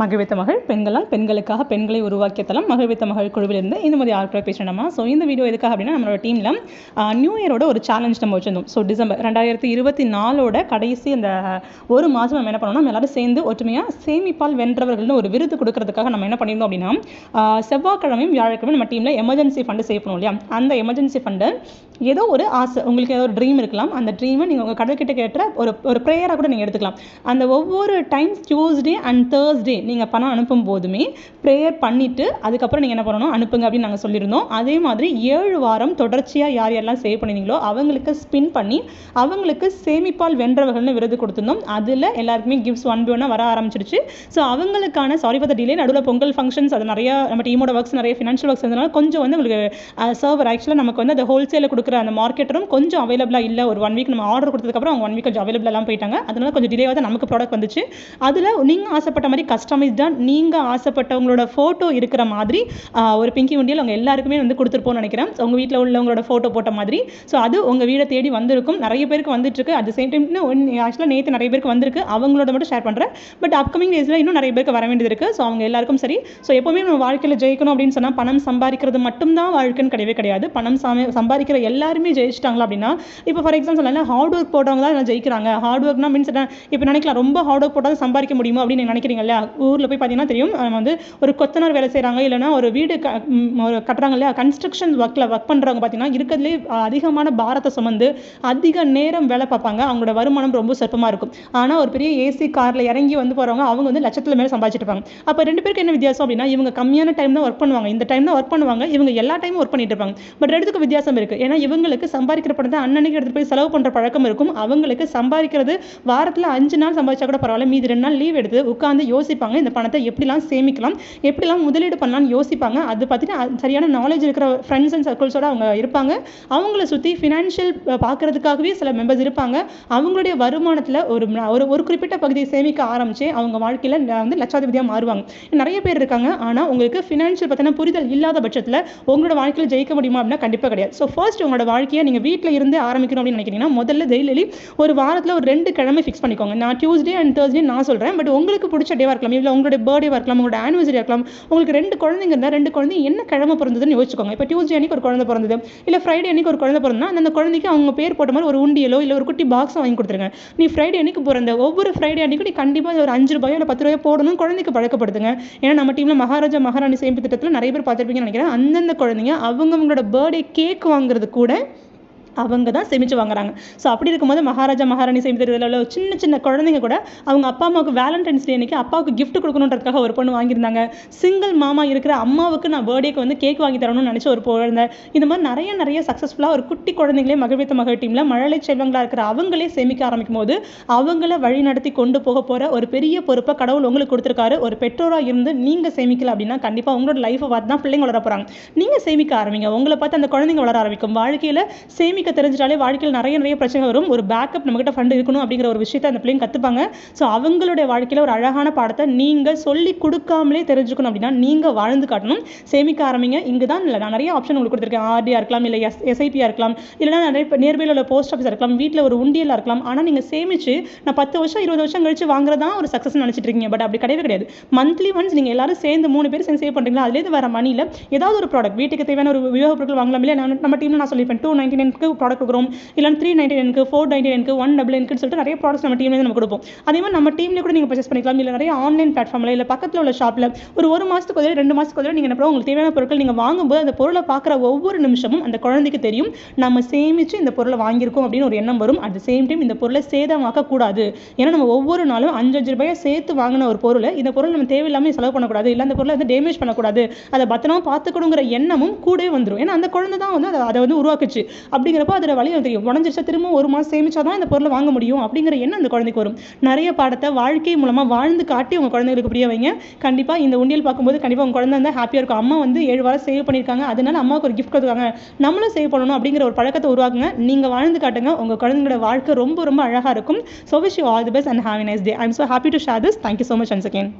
மகிழ்வித்த மகள் பெண்களால் பெண்களுக்காக பெண்களை உருவாக்கிய தளம் மகிழ்வித்த மகள் குழுவிலிருந்து இந்த மாதிரி ஆட்களை பேசணுமா ஸோ இந்த வீடியோ எதுக்காக அப்படின்னா நம்மளோட டீமில் நியூ இயரோட ஒரு சேலஞ்ச் நம்ம வச்சிருந்தோம். ஸோ டிசம்பர் ரெண்டாயிரத்தி இருபத்தி நாலோட கடைசி அந்த ஒரு மாதம் நம்ம என்ன பண்ணோம்னா நம்ம எல்லாரும் சேர்ந்து ஒற்றுமையாக சேமிப்பால் வென்றவர்கள்னு ஒரு விருது கொடுக்கறதுக்காக நம்ம என்ன பண்ணியிருந்தோம் அப்படின்னா செவ்வாய்க்கிழமையும் வியாழக்கிழமை நம்ம டீமில் எமர்ஜென்சி ஃபண்டு சேவ் பண்ணுவோம் இல்லையா? அந்த எமர்ஜென்சி ஃபண்டு ஏதோ ஒரு ஆசை உங்களுக்கு ஏதோ ஒரு ட்ரீம் இருக்கலாம். அந்த ட்ரீமை நீங்கள் உங்கள் கடவுள்கிட்ட கேட்ட ஒரு ஒரு ப்ரேயராக கூட நீங்கள் எடுத்துக்கலாம். அந்த ஒவ்வொரு டைம் டியூஸ்டே அண்ட் தேர்ஸ்டே நீங்கள் பணம் அனுப்பும் போதுமே ப்ரேயர் பண்ணிவிட்டு அதுக்கப்புறம் நீங்கள் என்ன பண்ணணும்? அனுப்புங்க அப்படின்னு நாங்கள் சொல்லியிருந்தோம். அதே மாதிரி ஏழு வாரம் தொடர்ச்சியாக யார் யாரெல்லாம் சேவ் பண்ணியிருந்தீங்களோ அவங்களுக்கு ஸ்பின் பண்ணி அவங்களுக்கு சேமிப்பால் வென்றவர்கள்னு விருது கொடுத்துருந்தோம். அதில் எல்லாருக்குமே கிஃப்ட்ஸ் ஒன் பை ஒன்னாக வர ஆரம்பிச்சிருச்சு. ஸோ அவங்களுக்கான சாரி ஃபார் த டிலே நடுவில் பொங்கல் ஃபங்க்ஷன்ஸ் அது நிறைய நம்ம டீமோட ஒர்க்ஸ் நிறைய ஃபினான்ஷியல் ஒர்க்ஸ் இருந்தனால கொஞ்சம் வந்து உங்களுக்கு சர்வர் ஆக்சுவலாக நமக்கு வந்து அந்த ஹோல்சேலில் கொடுக்குற அந்த மார்க்கெட்டரும் கொஞ்சம் அவைலபிளாக இல்லை. ஒரு ஒன் வீக் நம்ம ஆர்டர் கொடுத்ததுக்கப்புறம் அவங்க ஒன் வீக் கொஞ்சம் அவைலபிளாக போயிட்டாங்க. அதனால கொஞ்சம் டிலேவாக தான் நமக்கு ப்ராடக்ட் வந்துச்சு. அதில் நீங்கள் ஆசைப்பட்ட மாதிரி கஸ்டமைஸ்டாக நீங்கள் ஆசைப்பட்டவங்களோட ஃபோட்டோ இருக்கிற மாதிரி ஒரு பிங்கி உண்டியல் அவங்க எல்லாருக்குமே வந்து கொடுத்துருப்போம்னு நினைக்கிறேன். உங்கள் வீட்டில் உள்ளவங்களோட ஃபோட்டோ போட்ட மாதிரி. ஸோ அது உங்கள் வீடை தேடி வந்திருக்கும். நிறைய பேருக்கு வந்துட்டுருக்கு. அட் த சேம் டைம் ஆக்சுவலாக நேற்று நிறைய பேருக்கு வந்திருக்கு. அவங்களோட மட்டும் ஷேர் பண்ணுறேன் பட் அப்கமிங் டேஸில் இன்னும் நிறைய பேருக்கு வர வேண்டியது இருக்குது ஸோ அவங்க எல்லாருக்கும் சரி. ஸோ எப்போவுமே நம்ம வாழ்க்கையில் ஜெயிக்கணும் அப்படின்னு சொன்னால் பணம் சம்பாதிக்கிறது மட்டும்தான் வாழ்க்கைன்னு கிடையவே கிடையாது. பணம் சாமி சம்பாதிக்கிற எல்லாருமே ஜெயிச்சிட்டாங்களா அப்படின்னா இப்போ ஃபார் எக்ஸாம்பிள் சொல்லலாம் ஹார்ட் ஒர்க் போட்டவங்க தான் எல்லாம் ஜெயிக்கிறாங்க ஹார்ட் ஒர்க்னா மீன்ஸ் இப்போ நினைக்கலாம் ரொம்ப ஹார்ட் ஒர்க் போட்டால் சம்பாதிக்க முடியுமா அப்படின்னு நினைக்கிறீங்க இல்லையா? ஊரில் போய் பார்த்தீங்கன்னா தெரியும். நம்ம வந்து ஒரு கொத்தனார் வேலை செய்கிறாங்க இல்லைன்னா ஒரு வீடு க ஒரு கட்டுறாங்க இல்லையா? கன்ஸ்ட்ரக்ஷன் ஒர்க்கில் ஒர்க் பண்ணுறவங்க பார்த்தீங்கன்னா இருக்கிறதுலே அதிகமான பாரத்தை சுமந்து அதிக நேரம் வேலை பார்ப்பாங்க. அவங்களோட வருமானம் ரொம்ப சொற்பமாக இருக்கும். ஆனால் ஒரு பெரிய ஏசி காரில் இறங்கி வந்து போகிறவங்க அவங்க வந்து லட்சத்தில் மேலே சம்பாதிச்சிட்டு இருப்பாங்க. அப்போ ரெண்டு பேருக்கு என்ன வித்தியாசம் அப்படின்னா இவங்க கம்மியான டைம் தான் ஒர்க் பண்ணுவாங்க. இந்த டைம் தான் ஒர்க் பண்ணுவாங்க இவங்க எல்லா டைமும் ஒர்க் பண்ணிட்டு இருப்பாங்க. பட் ரெண்டுத்துக்கு வித்தியாசம் இருக்குது ஏன்னா இவங்களுக்கு சம்பாதிக்கிற பணத்தை அன்னன்னைக்கு எடுத்து போய் செலவு பண்ணுற பழக்கம் இருக்கும். அவங்களுக்கு சம்பாதிக்கிறது வாரத்தில் அஞ்சு நாள் சம்பாதிச்சா கூட பரவாயில்ல. மீதி ரெண்டு நாள் லீவ் எடுத்து உட்காந்து யோசிப்பாங்க. இந்த பணத்தை எப்படிலாம் சேமிக்கலாம் எப்படிலாம் முதலீடு பண்ணலாம்னு யோசிப்பாங்க. அது பற்றின அது சரியான நாலேஜ் இருக்கிற ஃப்ரெண்ட்ஸ் அண்ட் சர்க்கிள்ஸோட அவங்க இருப்பாங்க. அவங்கள சுற்றி ஃபினான்ஷியல் பார்க்குறதுக்காகவே சில மெம்பர்ஸ் இருப்பாங்க. அவங்களுடைய வருமானத்தில் ஒரு ஒரு ஒரு குறிப்பிட்ட பகுதியை சேமிக்க ஆரம்பிச்சு அவங்க வாழ்க்கையில் வந்து லட்சாதிபதியாக மாறுவாங்க. நிறைய பேர் இருக்காங்க. ஆனால் உங்களுக்கு ஃபினான்ஷியல் பற்றின புரிதல் இல்லாத பட்சத்தில் உங்களோட வாழ்க்கையில் ஜெயிக்க முடியுமா அப்படின்னா கண்டிப்பாக கிடையாது. ஸோ ஃபர்ஸ்ட் உங்களோட வாழ்க்கையை நீங்கள் வீட்டில் இருந்து ஆரம்பிக்கணும் அப்படின்னு நினைக்கிறீங்கன்னா முதல்ல டெய்லி ஒரு வாரத்தில் ஒரு ரெண்டு கிழமை ஃபிக்ஸ் பண்ணிக்கோங்க. நான் டியூஸ்டே அண்ட் தேர்ஸ்டே நான் சொல்கிறேன் பட் உங்களுக்கு பிடிச்ச டேவாக இருக்கலாம். இல்லை உங்களுடைய பர்த்டே இருக்கலாம் உங்களோட ஆனிவர்சரி இருக்கலாம் உங்களுக்கு ரெண்டு குழந்தைங்க இருந்தால் ரெண்டு குழந்தை என்ன கிழமை பிறந்ததுன்னு யோசிச்சுக்கோங்க. இப்போ டியூஸ்டே அன்னைக்கு ஒரு குழந்தை பிறந்தது. இல்லை ஃப்ரைடே அன்னைக்கு ஒரு குழந்தை பிறந்தா அந்த குழந்தைக்கு அவங்க பேர் போட்ட மாதிரி ஒரு உண்டியலோ இல்லை ஒரு குட்டி பாக்ஸோ வாங்கி கொடுத்துருங்க. நீ ஃப்ரைடே அன்னைக்கு பிறந்த ஒவ்வொரு ஃப்ரைடே அன்னைக்கு நீ கண்டிப்பாக ஒரு அஞ்சு ரூபாயோ இல்லை பத்து ரூபாயோ போடணும் குழந்தைக்கு பழக்கப்படுத்துங்க. ஏன்னா நம்ம டீமில் மகாராஜா மகாராணி சேமிப்பு திட்டத்தில் நிறைய பேர் பார்த்துருப்பீங்கன்னு நினைக்கிறேன். அந்தந்த குழந்தைங்க அவங்கவுங்களோட பர்த்டே கேக் வாங்குறது கூட அவங்க தான் சேமித்து வாங்குறாங்க. ஸோ அப்படி இருக்கும்போது மகாராஜா மகாராணி சேமிப்பு உள்ள சின்ன சின்ன குழந்தைங்க கூட அவங்க அப்பா அம்மாவுக்கு வேலண்டைன்ஸ் டே அன்றைக்கி அப்பாவுக்கு கிஃப்ட் கொடுக்கணுன்றதுக்காக ஒரு பொண்ணு வாங்கியிருந்தாங்க. சிங்கிள் மாமா இருக்கிற அம்மாவுக்கு நான் பர்த்டேக்கு வந்து கேக் வாங்கி தரணும்னு நினச்ச ஒரு குழந்தை இந்த மாதிரி நிறைய நிறைய சக்ஸஸ்ஃபுல்லாக ஒரு குட்டி குழந்தைங்களே மகிழ்வித்த மகள் டீமில் மழலை செல்வங்களாக இருக்கிற அவங்களே சேமிக்க ஆரம்பிக்கும் போது அவங்கள வழி நடத்தி கொண்டு போக போகிற ஒரு பெரிய பொறுப்பை கடவுள் உங்களுக்கு கொடுத்துருக்காரு. ஒரு பெற்றோராக இருந்து நீங்கள் சேமிக்கல அப்படின்னா கண்டிப்பாக உங்களோட லைஃப்பை பார்த்து தான் பிள்ளைங்க வளர போகிறாங்க நீங்கள் சேமிக்க ஆரம்பிங்க. உங்களை பார்த்து அந்த குழந்தைங்க வளர ஆரம்பிக்கும். வாழ்க்கையில் சேமிக்க தெரிஞ்சிட்டாலே வாழ்க்கையில் நிறைய நிறைய பிரச்சனை வரும். ஒரு பேக்கப் நம்மகிட்ட ஃபண்ட் இருக்கணும் அப்படிங்கிற ஒரு விஷயத்தை அந்த பிள்ளைங்க கற்றுப்பாங்க ஸோ அவங்களுடைய வாழ்க்கையில் ஒரு அழகான பாடத்தை நீங்கள் சொல்லி கொடுக்காமலே தெரிஞ்சுக்கணும் அப்படின்னா நீங்கள் வாழ்ந்து காட்டணும். சேமிக்க ஆரம்பிங்க. இங்கே தான் இல்லை நான் நிறைய ஆப்ஷன் உங்களுக்கு கொடுத்துருக்கேன். ஆர்டியாக இருக்கலாம் இல்லை எஸ் எஸ்ஐபியாக இருக்கலாம் இல்லைனா நிறைய நியர்பையில் உள்ள போஸ்ட் ஆஃபீஸாக இருக்கலாம் வீட்டில் ஒரு உண்டியலாக இருக்கலாம். ஆனால் நீங்கள் சேமிச்சு நான் பத்து வருஷம் இருபது வருஷம் கழிச்சு வாங்குறதா ஒரு சக்ஸஸ் நினச்சிட்டு இருக்கீங்க. பட் அப்படி கிடையவே கிடையாது. மந்த்லி ஒன்ஸ் நீங்கள் எல்லாரும் சேர்ந்து மூணு பேர் சேர்ந்து சேவ் பண்ணுறீங்களா அதுலேருந்து வர மணியில் ஏதாவது ஒரு ப்ராடக்ட் வீட்டுக்கு தேவையான ஒரு உபயோக பொருட்கள் வாங்கலாம் இல்லையா நான் நம்ம டீமில் நான் சொல்லியிருப்பேன். டூ நைன்டி நைனுக்கு ப்ராடக்ட் கொடுக்குறோம். இல்லை த்ரீ நைன்டி நைனுக்கு ஃபோர் நைன்டி நைனுக்கு ஒன் டபுள் நைனுக்குன்னு சொல்லிட்டு நிறைய ப்ராடக்ட்ஸ் நம்ம டீம்லேருந்து நம்ம கொடுப்போம். அதே மாதிரி நம்ம டீம்லேயே கூட நீங்கள் பர்ச்சேஸ் பண்ணிக்கலாம். இல்லை நிறைய ஆன்லைன் பிளாட்ஃபார்மில் இல்லை பக்கத்தில் உள்ள ஷாப்பில் ஒரு ஒரு மாதத்துக்கு ஒரு ரெண்டு மாதத்துக்கு ஒரு நீங்கள் என்ன உங்களுக்கு தேவையான பொருட்கள் நீங்கள் வாங்கும்போது அந்த பொருளை பார்க்குற ஒவ்வொரு நிமிஷமும் அந்த குழந்தைக்கு தெரியும். நம்ம சேமித்து இந்த பொருளை வாங்கியிருக்கோம் அப்படின்னு ஒரு எண்ணம் வரும். அட் த சேம் டைம் இந்த பொருளை சேதமாக்க கூடாது ஏன்னா நம்ம ஒவ்வொரு நாளும் அஞ்சு அஞ்சு ரூபாயை சேர்த்து வாங்கின ஒரு பொருளை இந்த பொருள் நம்ம தேவையில்லாமல் செலவு பண்ணக்கூடாது. இல்லை அந்த பொருளை வந்து டேமேஜ் பண்ணக்கூடாது. அதை பத்திரமா பார்த்துக்கணுங்கிற எண்ணமும் கூடவே வந்துடும் ஏன்னா அந்த குழந்தை தான் வந்து அதை அதை வந்து உருவாக்குச்சு. அப்படிங்கிறப்போ அதோட வழியும் தெரியும் உடஞ்சிருச்சா திரும்ப ஒரு மாதம் சேமிச்சா தான் இந்த பொருளை வாங்க முடியும் அப்படிங்கிற எண்ணம் அந்த குழந்தைக்கு வரும். நிறைய பாடத்தை வாழ்க்கை மூலமாக வாழ்ந்து காட்டி உங்கள் குழந்தைங்களுக்கு புரிய வைங்க. கண்டிப்பாக இந்த உண்டியல் பார்க்கும்போது கண்டிப்பாக உங்கள் குழந்தை வந்து ஹாப்பியாக இருக்கும். அம்மா வந்து ஏழு வாரம் சேவ் பண்ணியிருக்காங்க. அதனால அம்மாவுக்கு ஒரு கிஃப்ட் கொடுத்துருக்காங்க. நம்மளும் சேவ் பண்ணணும் அப்படிங்கிற ஒரு பழக்கத்தை உருவாக்குங்க. நீங்கள் வாழ்ந்து காட்டுங்க. உங்கள் குழந்தைங்களோட வாழ்க்கை ரொம்ப ரொம்ப அழகாக இருக்கும். So wish you all the best and have nice day I'm so happy to share this thank you so much once again